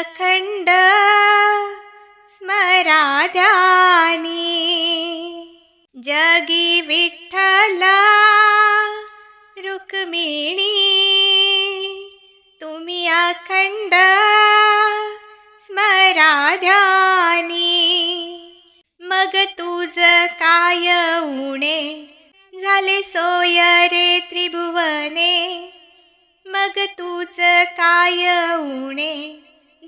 अखंड स्मराध्यानी जगी विठ्ठला रुक्मिणी तुम्ही अखंड स्मराध्यानी मग तुझ काय उणे झाले सोय रे त्रिभुवने. मग तुझ काय उणे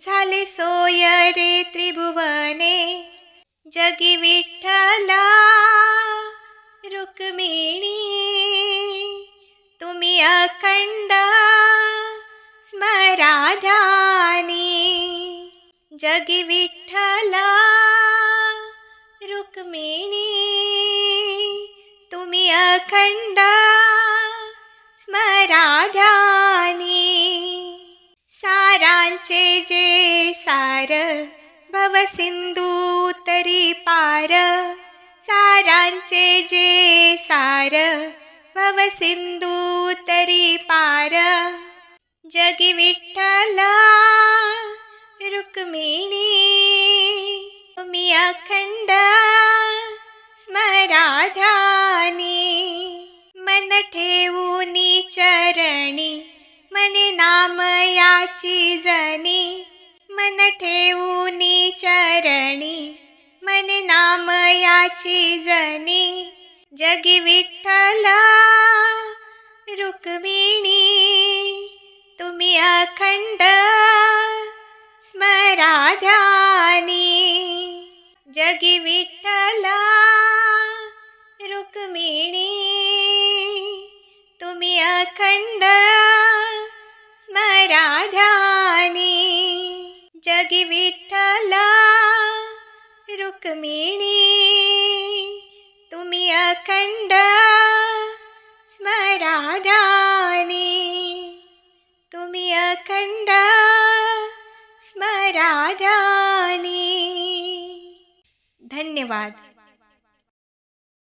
झाले सोय रे त्रिभुवने जगी विठ्ठला रुक्मिणी तुम्ही अखंड स्मराध्यानी जगी विठ्ठला रुक्मिणी तुम्ही अखंड सारांचे जे सार भवसिंधू तरी पार। सारांचे जे सार भवसिंधू तरी पार। जगी विठ्ठला रुक्मिणी तुम्ही अखंड स्मराध्यानी मन ठेवूनी चरणी मने नाम देवाची जनी मन ठेवूनी चरणी मन नाम याची जनी जगी विठ्ठला रुक्मिणी तुम्ही अखंड स्मराध्यानी जगी विठ्ठला रुक्मिणी तुम्ही अखंड जगी विठ्ठला रुक्मिणी तुम्ही अखंड स्मराधानी तुम्ही अखंड स्मराधानी धन्यवाद.